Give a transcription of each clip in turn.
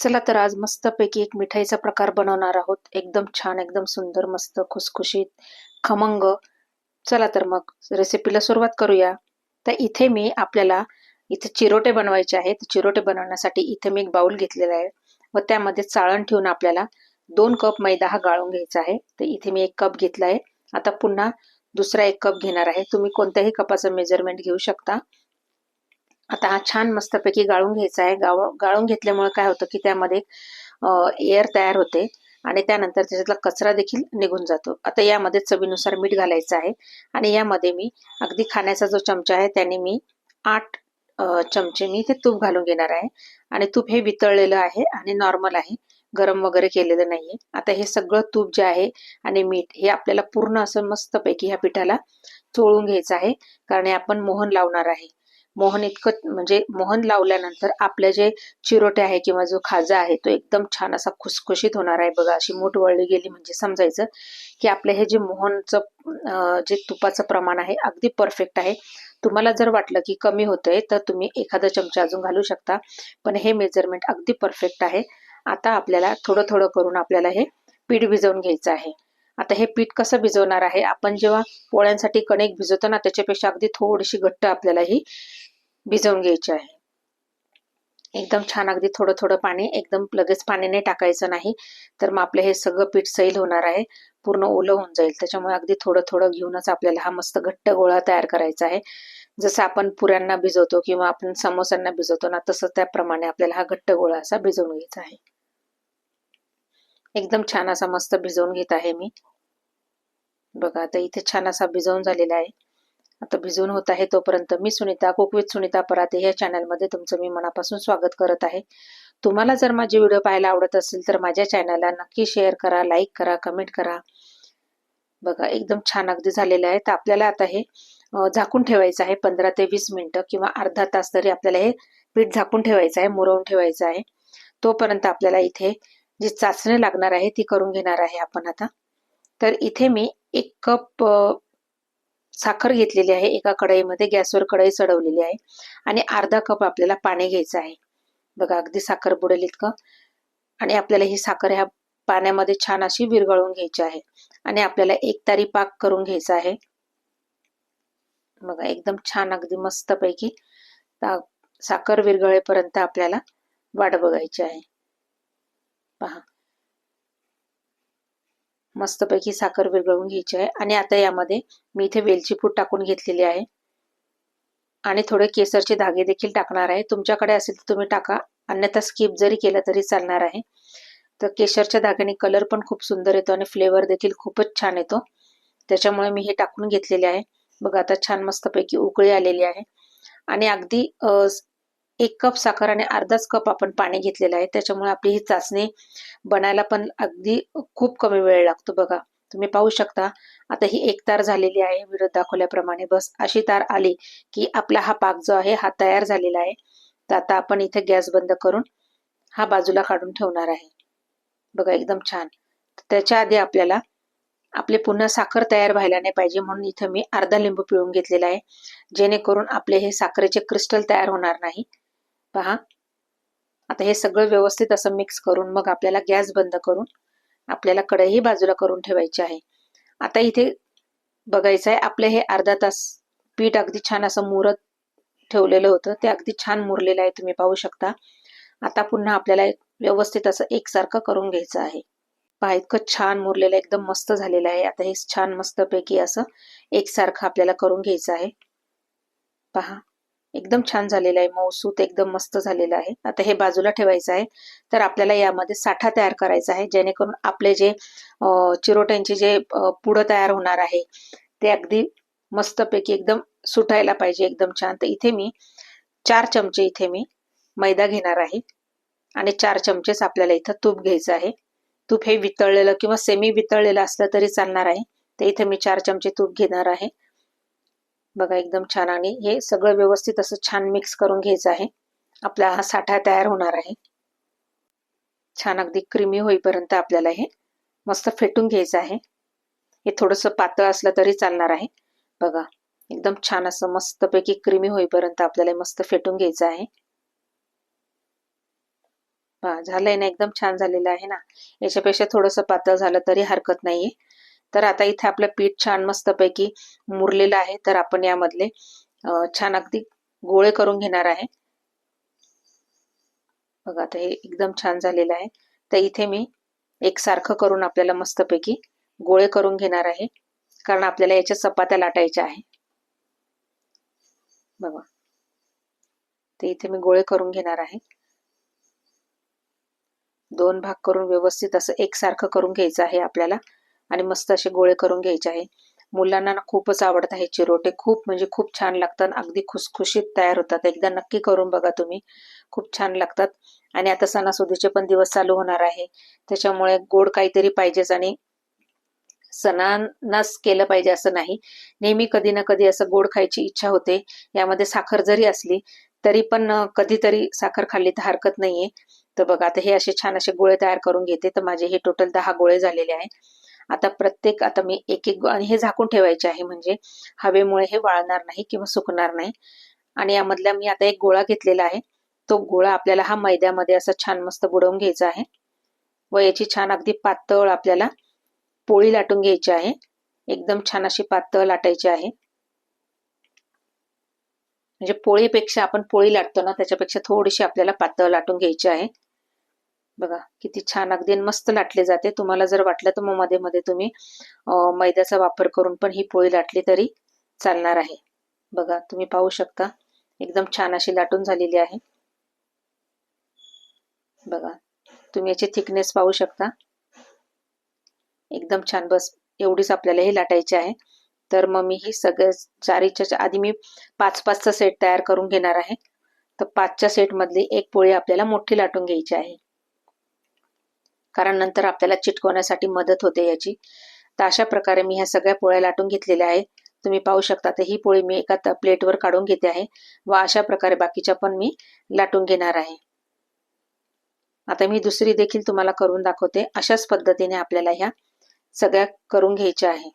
चला तर आज मस्तपैकी एक मिठाईचा प्रकार बनवणार आहोत. एकदम छान एकदम सुंदर मस्त खुसखुशीत खमंग. चला तर मग रेसिपीला सुरुवात करूया. तर इथे मी आपल्याला इथे चिरोटे बनवायचे आहेत. चिरोटे बनवण्यासाठी इथे मी एक बाउल घेतलेला आहे. व त्यामध्ये चाळण ठेवून आपल्याला दोन कप मैदा हा गाळून घ्यायचा आहे. तर इथे मी एक कप घेतला आहे. आता पुन्हा दुसरा एक कप घेणार आहे. तुम्ही कोणत्याही कपाचं मेजरमेंट घेऊ शकता. आता हा छान मस्तपैकी गाळून घ्यायचा आहे. गाव गाळून घेतल्यामुळे काय होतं की त्यामध्ये एअर तयार होते आणि त्यानंतर त्याच्यातला कचरा देखील निघून जातो. आता यामध्ये चवीनुसार मीठ घालायचं आहे आणि यामध्ये मी अगदी खाण्याचा जो चमचा आहे त्याने मी आठ चमचे मी ते तूप घालून घेणार आहे. आणि तूप हे वितळलेलं आहे आणि नॉर्मल आहे. गरम वगैरे केलेलं नाहीये. आता हे सगळं तूप जे आहे आणि मीठ हे आपल्याला पूर्ण असं मस्तपैकी ह्या पिठाला चोळून घ्यायचं आहे. कारण आपण मोहन लावणार आहे. मोहन इतकं म्हणजे मोहन लावल्यानंतर आपलं जे चिरोटे आहे किंवा जो खाजा आहे तो एकदम छान असा खुसखुशीत होणार आहे. बघा अशी मूठ वळली गेली म्हणजे समजायचं की आपलं हे जे मोहनचं जे तुपाचं प्रमाण आहे अगदी परफेक्ट आहे. तुम्हाला जर वाटलं की कमी होतंय तर तुम्ही एखादा चमचा अजून घालू शकता. पण हे मेजरमेंट अगदी परफेक्ट आहे. आता आपल्याला थोडं थोडं करून आपल्याला हे पीठ भिजवून घ्यायचं आहे. आता हे पीठ कसं भिजवणार आहे? आपण जेव्हा पोळ्यांसाठी कणिक भिजवतो ना त्याच्यापेक्षा अगदी थोडीशी घट्ट आपल्याला ही भिजवून घ्यायची आहे. एकदम छान अगदी थोडं थोडं पाणी एकदम लगेच पाणी टाकायचं नाही तर मग आपलं हे सगळं पीठ सैल होणार आहे. पूर्ण ओलं होऊन जाईल. त्याच्यामुळे अगदी थोडं थोडं घेऊनच आपल्याला हा मस्त घट्ट गोळा तयार करायचा आहे. जसं आपण पुऱ्यांना भिजवतो किंवा आपण समोसांना भिजवतो ना तसं त्याप्रमाणे आपल्याला हा घट्ट गोळा असा भिजवून घ्यायचा आहे. एकदम छान असा मस्त भिजवून घेत आहे मी. बघा आता इथे छान असा भिजवून झालेला आहे. आता भिजवून होत आहे तोपर्यंत मी सुनीता कुकवित सुनीता पराते या चॅनलमध्ये तुमचं मी मनापासून स्वागत करत आहे. तुम्हाला जर माझे व्हिडिओ पाहायला आवडत असेल तर माझ्या चॅनलला नक्की शेअर करा लाईक करा कमेंट करा. बघा एकदम छान अगदी झालेलं आहे. तर आपल्याला आता हे झाकून ठेवायचं आहे पंधरा ते वीस मिनिटं किंवा अर्धा तास तरी आपल्याला हे पीठ झाकून ठेवायचं आहे मुरवून ठेवायचं आहे. तोपर्यंत आपल्याला इथे जी चाचणी लागणार आहे ती करून घेणार आहे आपण आता. तर इथे मी एक कप साखर घेतलेली आहे. एका कढईमध्ये गॅसवर कढई चढवलेली आहे. आणि अर्धा कप आपल्याला पाणी घ्यायचं आहे. बघा अगदी साखर बुडेल इतकं. आणि आपल्याला ही साखर ह्या पाण्यामध्ये छान अशी विरघळून घ्यायची आहे. आणि आपल्याला एक तारी पाक करून घ्यायचा आहे. बघा एकदम छान अगदी मस्तपैकी साखर विरघळेपर्यंत आपल्याला वाट बघायची आहे. पहा. मस्तपैकी साखर विरघळून घ्यायची आहे. आणि आता यामध्ये मी इथे वेलची पूड टाकून घेतलेली आहे. आणि थोडे केसरचे धागे देखील टाकणार आहे. तुमच्याकडे असेल तर तुम्ही टाका. अन्यथा स्किप जरी केलं तरी चालणार आहे. तर केशरच्या धाग्याने कलर पण खूप सुंदर येतो आणि फ्लेवर देखील खूपच छान येतो. त्याच्यामुळे मी हे टाकून घेतलेले आहे. बघा आता छान मस्तपैकी उकळी आलेली आहे. आणि अगदी एक कप साखर आणि अर्धाच कप आपण पाणी घेतलेलं आहे. त्याच्यामुळे आपली ही चाचणी बनायला पण अगदी खूप कमी वेळ लागतो बघा. तुम्ही पाहू शकता. आता ही एक तार झालेली आहे. व्हिडिओ दाखवल्याप्रमाणे बस अशी तार आली की आपला हा पाक जो आहे हा तयार झालेला आहे. तर आता आपण इथे गॅस बंद करून हा बाजूला काढून ठेवणार आहे. बघा एकदम छान. त्याच्या आधी आपल्याला आपले पुन्हा साखर तयार व्हायला नाही पाहिजे म्हणून इथं मी अर्धा लिंबू पिळून घेतलेला आहे. जेणेकरून आपले हे साखरेचे क्रिस्टल तयार होणार नाही. पहा. आता हे सगळं व्यवस्थित असं मिक्स करून मग आपल्याला गॅस बंद करून आपल्याला कढई बाजूला करून ठेवायची आहे. आता इथे बघायचं आहे आपलं हे अर्धा तास पीठ अगदी छान असं मुरत ठेवलेलं होतं. ते अगदी छान मुरलेलं आहे तुम्ही पाहू शकता. आता पुन्हा आपल्याला व्यवस्थित असं एकसारखं करून घ्यायचं आहे. पहा इतकं छान मुरलेलं एकदम मस्त झालेलं आहे. आता हे छान मस्तपैकी असं एकसारखं आपल्याला करून घ्यायचं आहे. पहा. एकदम छान झालेलं आहे. मऊसूत एकदम मस्त झालेलं आहे. आता हे बाजूला ठेवायचं आहे. तर आपल्याला यामध्ये साठा तयार करायचा आहे. जेणेकरून आपले जे चिरोट्यांचे जे पुढं तयार होणार आहे ते अगदी मस्तपैकी एकदम सुटायला पाहिजे. एकदम छान. तर इथे मी चार चमचे इथे मी मैदा घेणार आहे. आणि चार चमचेच आपल्याला इथं तूप घ्यायचं आहे. तूप हे वितळलेलं किंवा सेमी वितळलेलं असलं तरी चालणार आहे. तर इथे मी चार चमचे तूप घेणार आहे. बघा एकदम छान. आणि हे सगळं व्यवस्थित असं छान मिक्स करून घ्यायचं आहे. आपला हा साठा तयार होणार आहे. छान अगदी क्रीमी होईपर्यंत आपल्याला हे मस्त फेटून घ्यायचं आहे. हे थोडस पातळ असलं तरी चालणार आहे. बघा एकदम छान असं मस्तपैकी क्रिमी होईपर्यंत आपल्याला मस्त फेटून घ्यायचं आहे. झालंय ना एकदम छान झालेलं आहे ना. याच्यापेक्षा थोडंसं पातळ झालं तरी हरकत नाहीये. तर आता इथे आपलं पीठ छान मस्तपैकी मुरलेलं आहे. तर आपण यामधले छान अगदी गोळे करून घेणार आहे. बघा आता हे एकदम छान झालेलं आहे. तर इथे मी एकसारखं करून आपल्याला मस्तपैकी गोळे करून घेणार आहे. कारण आपल्याला याच्या चपात्या लाटायच्या आहे. बघा. ते इथे मी गोळे करून घेणार आहे. दोन भाग करून व्यवस्थित असं एकसारखं करून घ्यायचं आहे आपल्याला. आणि मस्त असे गोळे करून घ्यायचे आहे. मुलांना ना खूपच आवडत आहे चिरोटे खूप म्हणजे खूप छान लागतात. अगदी खुसखुशीत तयार होतात. एकदा नक्की करून बघा तुम्ही. खूप छान लागतात. आणि आता सणासुदीचे पण दिवस चालू होणार आहे. त्याच्यामुळे गोड काहीतरी पाहिजेच आणि सणांनाच केलं पाहिजे असं नाही. नेहमी कधी ना कधी असं गोड खायची इच्छा होते. यामध्ये साखर जरी असली तरी पण कधीतरी साखर खाल्ली तर हरकत नाहीये. तर बघा आता हे असे छान असे गोळे तयार करून घेते. तर माझे हे टोटल दहा गोळे झालेले आहे. आता प्रत्येक आता मी एक एक आणि हे झाकून ठेवायचे आहे म्हणजे हवेमुळे हे वाळणार नाही किंवा सुकणार नाही. आणि यामधला मी आता एक गोळा घेतलेला आहे. तो गोळा आपल्याला हा मैद्यामध्ये असा छान मस्त बुडवून घ्यायचा आहे. व याची छान अगदी पातळ आपल्याला पोळी लाटून घ्यायची आहे. एकदम छान अशी पातळ लाटायची आहे. म्हणजे पोळीपेक्षा आपण पोळी लाटतो ना त्याच्यापेक्षा थोडीशी आपल्याला पातळ लाटून घ्यायची आहे. बघा किती छान. अगदी मस्त लाटले जाते. तुम्हाला जर वाटलं तर मग मध्ये मध्ये तुम्ही मैद्याचा वापर करून पण ही पोळी लाटली तरी चालणार आहे. बघा तुम्ही पाहू शकता. एकदम छान अशी लाटून झालेली आहे. बघा तुम्ही याची थिकनेस पाहू शकता. एकदम छान. बस एवढीच आपल्याला हे लाटायची आहे. तर मग मी ही सगळं चारीच्या आधी मी पाच पाचचा सेट तयार करून घेणार आहे. तर पाचच्या सेट मधली एक पोळी आपल्याला मोठी लाटून घ्यायची आहे. कारण नंतर आपल्याला चिटकवण्यासाठी मदत होते याची. तर अशा प्रकारे मी ह्या सगळ्या पोळ्या लाटून घेतलेल्या आहे तुम्ही पाहू शकता तर ही पोळी मी एका प्लेटवर काढून घेते आहे. व अशा प्रकारे बाकीच्या पण मी लाटून घेणार आहे. आता मी दुसरी देखील तुम्हाला करून दाखवते. अशाच पद्धतीने आपल्याला ह्या सगळ्या करून घ्यायच्या आहे.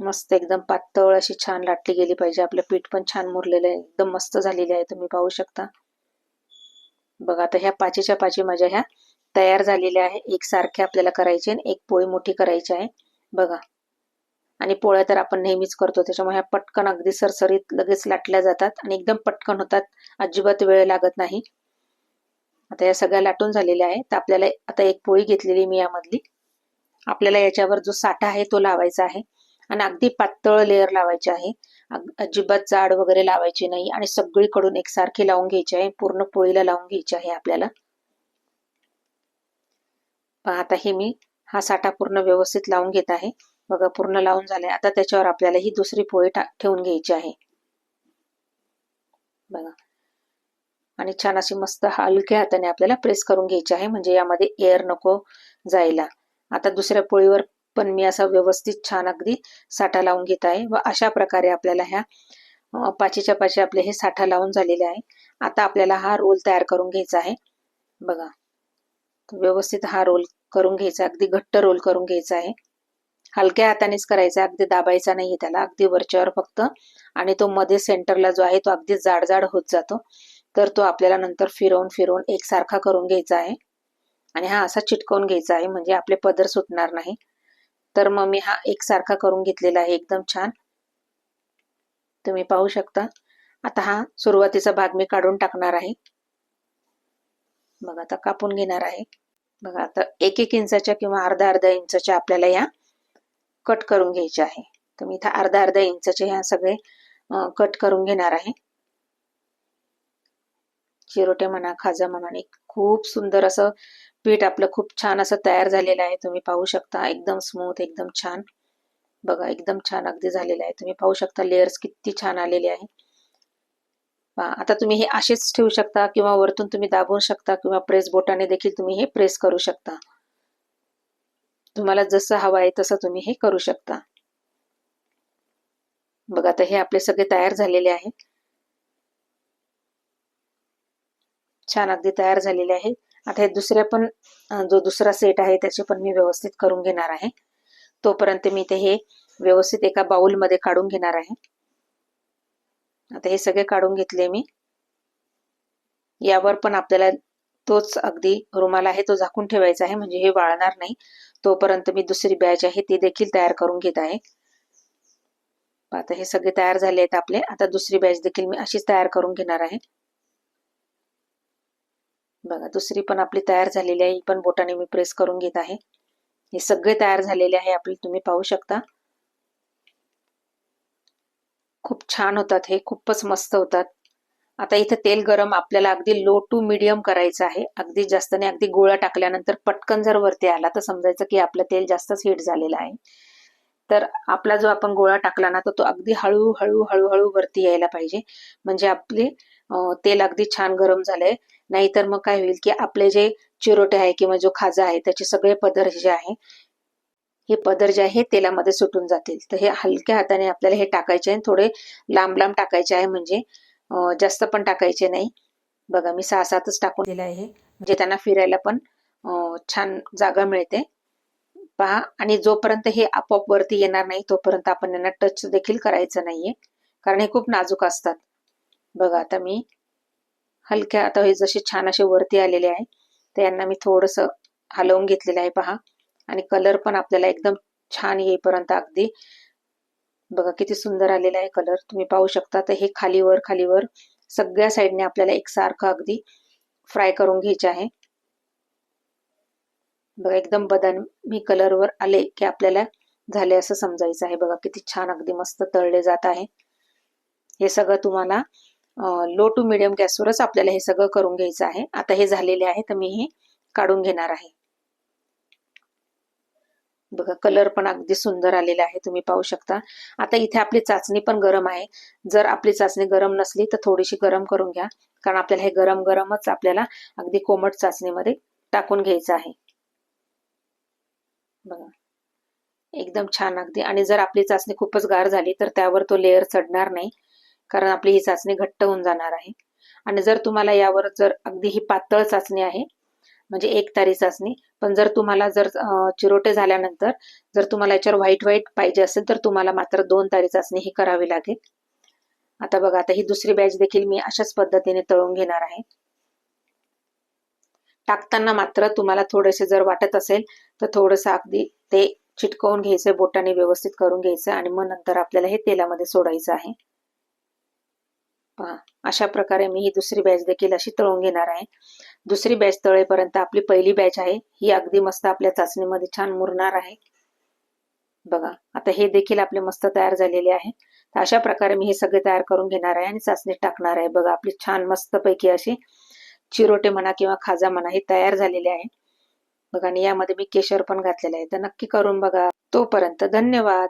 मस्त एकदम पातळ अशी छान लाटली गेली पाहिजे. आपलं पीठ पण छान मुरलेलं आहे. एकदम मस्त झालेले आहे. तुम्ही पाहू शकता. बघा आता ह्या पाचीच्या पाची माझ्या ह्या तयार झालेल्या आहे. एक सारख्या आपल्याला करायचे आणि एक पोळी मोठी करायची आहे. बघा. आणि पोळ्या तर आपण नेहमीच करतो त्याच्यामुळे ह्या पटकन अगदी सरसरीत लगेच लाटल्या जातात आणि एकदम पटकन होतात. अजिबात वेळ लागत नाही. आता या सगळ्या लाटून झालेल्या आहे तर आपल्याला आता एक पोळी घेतलेली मी यामधली. आपल्याला याच्यावर जो साठा आहे तो लावायचा आहे. आणि अगदी पातळ लेअर लावायचे आहे. अजिबात जाड वगैरे लावायची नाही आणि सगळीकडून एकसारखे लावून घ्यायची आहे. पूर्ण पोळीला लावून घ्यायची आहे आपल्याला. आता हे मी हा साठा पूर्ण व्यवस्थित लावून घेत आहे. बघा पूर्ण लावून झाले आता त्याच्यावर आपल्याला ही दुसरी पोळी ठेवून घ्यायची आहे. बघा. आणि छान अशी मस्त हलक्या हाताने आपल्याला प्रेस करून घ्यायची आहे. म्हणजे यामध्ये एअर नको जायला. आता दुसऱ्या पोळीवर पण मी असा व्यवस्थित छान अगदी साठा लावून घेत आहे व अशा प्रकारे आपल्याला ह्या पाचीच्या पाची आपले हे साठा लावून झालेले आहे. आता आपल्याला हा रोल तयार करून घ्यायचा आहे. बघा. व्यवस्थित हा रोल करून घ्यायचा अगदी घट्ट रोल करून घ्यायचा आहे. हलक्या हातानेच करायचा अगदी दाबायचा नाहीये त्याला. अगदी वरच्यावर फक्त. आणि तो मध्ये सेंटरला जो आहे तो अगदी जाड जाड होत जातो. तर तो आपल्याला नंतर फिरवून फिरवून एकसारखा करून घ्यायचा आहे. आणि हा असा चिटकवून घ्यायचा आहे. म्हणजे आपले पदर सुटणार नाही. तर मग मी हा एकसारखा करून घेतलेला आहे एकदम छान. तुम्ही पाहू शकता. आता हा सुरुवातीचा भाग मी काढून टाकणार आहे. बघा आता कापून घेणार आहे. बघा आता एक एक इंचाच्या किंवा अर्धा अर्धा इंचाच्या आपल्याला या कट करून घ्यायच्या आहे. तर मी इथं अर्धा अर्धा इंचाचे ह्या सगळे कट करून घेणार आहे. चिरोटे म्हणा खाजा म्हणा आणि खूप सुंदर असं पीठ आपलं खूप छान असं तयार झालेलं आहे. तुम्ही पाहू शकता एकदम स्मूथ एकदम छान. बघा एकदम छान अगदी झालेलं आहे. तुम्ही पाहू शकता लेयर्स किती छान आलेले आहे. आता तुम्ही हे असेच ठेवू शकता किंवा वरतून तुम्ही दाबवू शकता किंवा प्रेस बोटाने देखील तुम्ही हे प्रेस करू शकता. तुम्हाला जसं हवं आहे तसं तुम्ही हे करू शकता. बघा आता हे आपले सगळे तयार झालेले आहे. छान अगदी तयार झालेले आहे. आता हे दुसऱ्या पण जो दुसरा सेट आहे त्याचे पण मी व्यवस्थित करून घेणार आहे. तोपर्यंत मी ते हे व्यवस्थित एका बाउलमध्ये काढून घेणार आहे. आता हे सगळे काढून घेतले मी. यावर पण आपल्याला तोच अगदी रुमाल आहे तो झाकून ठेवायचा आहे म्हणजे हे वाळणार नाही. तोपर्यंत मी दुसरी बॅच आहे ती देखील तयार करून घेत आहे. आता हे सगळे तयार झाले आहेत आपले. आता दुसरी बॅच देखील मी अशीच तयार करून घेणार आहे. बघा दुसरी पण आपली तयार झालेली आहे. ही पण बोटाने मी प्रेस करून घेत आहे. हे सगळे तयार झालेले आहे आपले तुम्ही पाहू शकता. खूप छान होतात हे खूपच मस्त होतात. आता इथं तेल गरम आपल्याला अगदी लो टू मिडियम करायचं आहे. अगदी जास्त नाही अगदी गोळा टाकल्यानंतर पटकन जर वरती आला तर समजायचं की आपलं तेल जास्तच हीट झालेलं आहे. तर आपला जो आपण गोळा टाकला ना तर तो अगदी हळूहळू हळूहळू वरती यायला पाहिजे. म्हणजे आपले तेल अगदी छान गरम झालंय. नाहीतर मग काय होईल की आपले जे चिरोटे आहे किंवा जो खाजा आहे त्याचे सगळे पदर जे आहे हे पदर जे आहे तेलामध्ये सुटून जातील. तर हे हलक्या हाताने आपल्याला हे टाकायचे आहे थोडे लांब लांब टाकायचे आहे म्हणजे जास्त पण टाकायचे नाही. बघा मी सहा सातच टाकून दिलं आहे. म्हणजे त्यांना फिरायला पण छान जागा मिळते. पहा आणि जोपर्यंत हे आपोआप वरती येणार नाही तोपर्यंत आपण यांना टच देखील करायचं नाहीये. कारण हे खूप नाजूक असतात. बघा आता मी हलक्या आता हे जसे छान असे वरती आलेले आहे तर यांना मी थोडस हलवून घेतलेलं आहे पहा. आणि कलर पण आपल्याला एकदम छान येईपर्यंत अगदी बघा किती सुंदर आलेला आहे कलर तुम्ही पाहू शकता तर हे खालीवर खालीवर सगळ्या साईडने आपल्याला एकसारखं अगदी फ्राय करून घ्यायचे आहे. बघा एकदम बदामी कलरवर आले की आपल्याला झाले असं समजायचं आहे. बघा किती छान अगदी मस्त तळले जात आहे. हे सगळं तुम्हाला लो टू मिडियम गॅसवरच आपल्याला हे सगळं करून घ्यायचं आहे. आता हे झालेले आहे तर मी हे काढून घेणार आहे. बघा कलर पण अगदी सुंदर आलेला आहे तुम्ही पाहू शकता. आता इथे आपली चाचणी पण गरम आहे. जर आपली चाचणी गरम नसली तर थोडीशी गरम करून घ्या. कारण आपल्याला हे गरम गरमच आपल्याला अगदी कोमट चाचणीमध्ये टाकून घ्यायचं आहे. बघा. एकदम छान अगदी. आणि जर आपली चाचणी खूपच गार झाली तर त्यावर तो लेअर चढणार नाही. कारण आपली ही चाचणी घट्ट होऊन जाणार आहे. आणि जर तुम्हाला यावर जर अगदी ही पातळ चाचणी आहे म्हणजे एक तारी चाचणी पण जर तुम्हाला जर चिरोटे झाल्यानंतर जर तुम्हाला याच्यावर व्हाईट व्हाईट पाहिजे असेल तर तुम्हाला मात्र दोन तारी चाचणी ही करावी लागेल. आता बघा आता ही दुसरी बॅच देखील मी अशाच पद्धतीने तळून घेणार आहे. टाकताना मात्र तुम्हाला थोडेसे जर वाटत असेल तर थोडंसं अगदी ते चिटकवून घ्यायचं बोटाने व्यवस्थित करून घ्यायचं आणि मग नंतर आपल्याला हे तेलामध्ये सोडायचं आहे. पहा अशा प्रकारे मी ही दुसरी बॅच देखील अशी तळून घेणार आहे. दुसरी बॅच तळेपर्यंत आपली पहिली बॅच आहे ही अगदी मस्त आपल्या चाचणीमध्ये छान मुरणार आहे. बघा आता हे देखील आपले मस्त तयार झालेले आहे. तर अशा प्रकारे मी हे सगळे तयार करून घेणार आहे आणि चाचणीत टाकणार आहे. बघा आपली छान मस्त पैकी अशी चिरोटे म्हणा किंवा खाजा म्हणा हे तयार झालेले आहे. बघा आणि यामध्ये मी केशर पण घातलेले आहे. तर नक्की करून बघा. तोपर्यंत धन्यवाद.